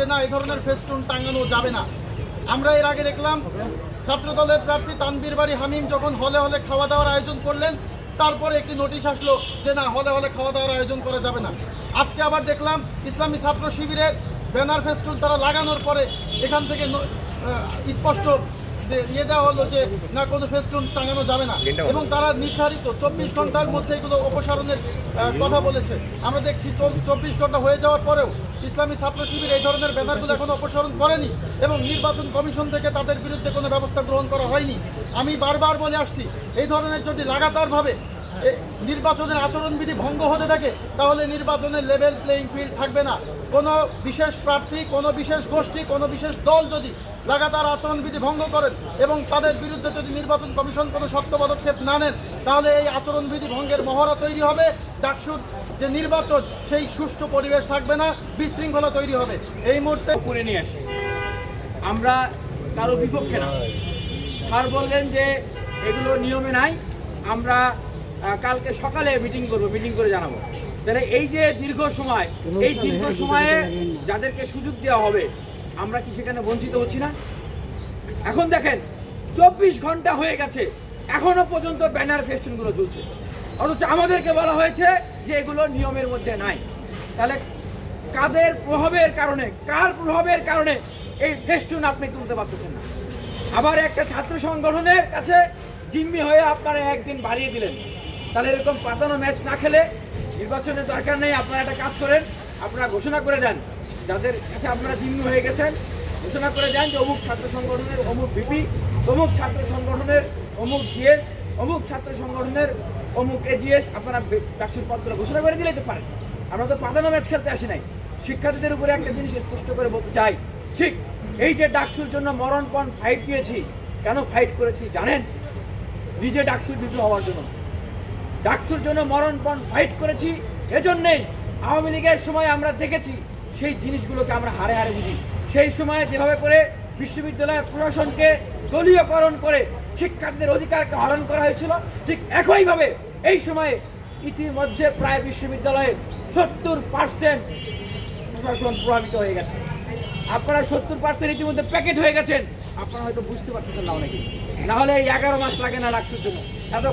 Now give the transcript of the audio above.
যে না, এই ধরনের ফেস্টুন টাঙানো যাবে না। আমরা এর আগে দেখলাম ছাত্রদলের প্রার্থী তানবীর বাড়ি হামিম যখন হলে হলে খাওয়া দাওয়ার আয়োজন করলেন, তারপরে একটি নোটিশ আসলো যে না, হলে হলে খাওয়া দাওয়ার আয়োজন করা যাবে না। আজকে আবার দেখলাম ইসলামী ছাত্র শিবিরের ব্যানার ফেস্টুন তারা লাগানোর পরে এখান থেকে স্পষ্ট ইয়ে দেওয়া হলো যে না কোনো ফেস্টুন টাঙানো যাবে না। এবং তারা নির্ধারিত চব্বিশ ঘণ্টার মধ্যে এগুলো অপসারণের কথা বলেছে। আমরা দেখছি চব্বিশ ঘণ্টা হয়ে যাওয়ার পরেও ইসলামী ছাত্র শিবির এই ধরনের ব্যানারগুলো এখনও অপসারণ করেনি এবং নির্বাচন কমিশন থেকে তাদের বিরুদ্ধে কোনো ব্যবস্থা গ্রহণ করা হয়নি। আমি বারবার বলে আসছি এই ধরনের যদি লাগাতারভাবে নির্বাচনের আচরণবিধি ভঙ্গ হতে থাকে, তাহলে নির্বাচনের লেভেল প্লেইং ফিল্ড থাকবে না। কোনো বিশেষ প্রার্থী, কোনো বিশেষ গোষ্ঠী, কোনো বিশেষ দল যদি লাগাতার আচরণবিধি ভঙ্গ করেন এবং তাদের বিরুদ্ধে যদি নির্বাচন কমিশন কোনো শক্ত পদক্ষেপ না নেন, তাহলে এই আচরণবিধি ভঙ্গের মহড়া তৈরি হবে। ডাকসুর যে নির্বাচন, সেই সুষ্ঠু পরিবেশ থাকবে না, বিশৃঙ্খলা তৈরি হবে। এই মুহূর্তে করে নিয়ে আসি। আমরা কারও বিপক্ষে না। স্যার বললেন যে এগুলো নিয়মে নাই, আমরা কালকে সকালে মিটিং করব মিটিং করে জানাব। তাহলে এই যে দীর্ঘ সময়, এই দীর্ঘ সময়ে যাদেরকে সুযোগ দেওয়া হবে, আমরা কি সেখানে বঞ্চিত হচ্ছি না? এখন দেখেন, চব্বিশ ঘণ্টা হয়ে গেছে, এখনও পর্যন্ত ব্যানার ফেস্টুনগুলো ঝুলছে অথচ আমাদেরকে বলা হয়েছে যে এগুলো নিয়মের মধ্যে নাই। তাহলে কাদের প্রভাবের কারণে, কার প্রভাবের কারণে এই ফেস্টুন আপনি তুলতে পারতেছেন না? আবার একটা ছাত্র সংগঠনের কাছে জিম্মি হয়ে আপনারা একদিন বাড়িয়ে দিলেন। তাহলে এরকম পাতানো ম্যাচ না খেলে নির্বাচনের দরকার নেই, আপনারা একটা কাজ করেন, আপনারা ঘোষণা করে দেন। যাদের কাছে আপনারা জিম্মি হয়ে গেছেন, ঘোষণা করে দেন যে অমুক ছাত্র সংগঠনের অমুক ভিপি, অমুক ছাত্র সংগঠনের অমুক জিএস, অমুক ছাত্র সংগঠনের অমুক এজিএস, আপনারা ডাকসুর পত্র ঘোষণা করে দিলেই তো পারেন। আমরা তো পাতানো ম্যাচ খেলতে আসি নাই। শিক্ষার্থীদের উপরে একটা জিনিস স্পষ্ট করে বলতে চাই। ঠিক এই যে ডাকসুর জন্য মরণপণ ফাইট দিয়েছি, কেন ফাইট করেছি জানেন? নিজে ডাকসুর বিদ্রোহ হওয়ার জন্য। ডাকসুর জন্য মরণপণ ফাইট করেছি। এজন্যেই আওয়ামী লীগের সময় আমরা দেখেছি সেই জিনিসগুলোকে আমরা হারে হারে বুঝি। সেই সময়ে যেভাবে করে বিশ্ববিদ্যালয়ের প্রশাসনকে দলীয়করণ করে শিক্ষার্থীদের অধিকারকে হরণ করা হয়েছিল, ঠিক একইভাবে এই সময়ে ইতিমধ্যে প্রায় বিশ্ববিদ্যালয়ে সত্তর পার্সেন্ট প্রশাসন প্রভাবিত হয়ে গেছে। আপনারা সত্তর পার্সেন্ট ইতিমধ্যে প্যাকেট হয়ে গেছেন। আপনারা হয়তো বুঝতে পারতেছেন না অনেকে নাহলে এই এগারো মাস লাগে না ডাকসুর জন্য। এত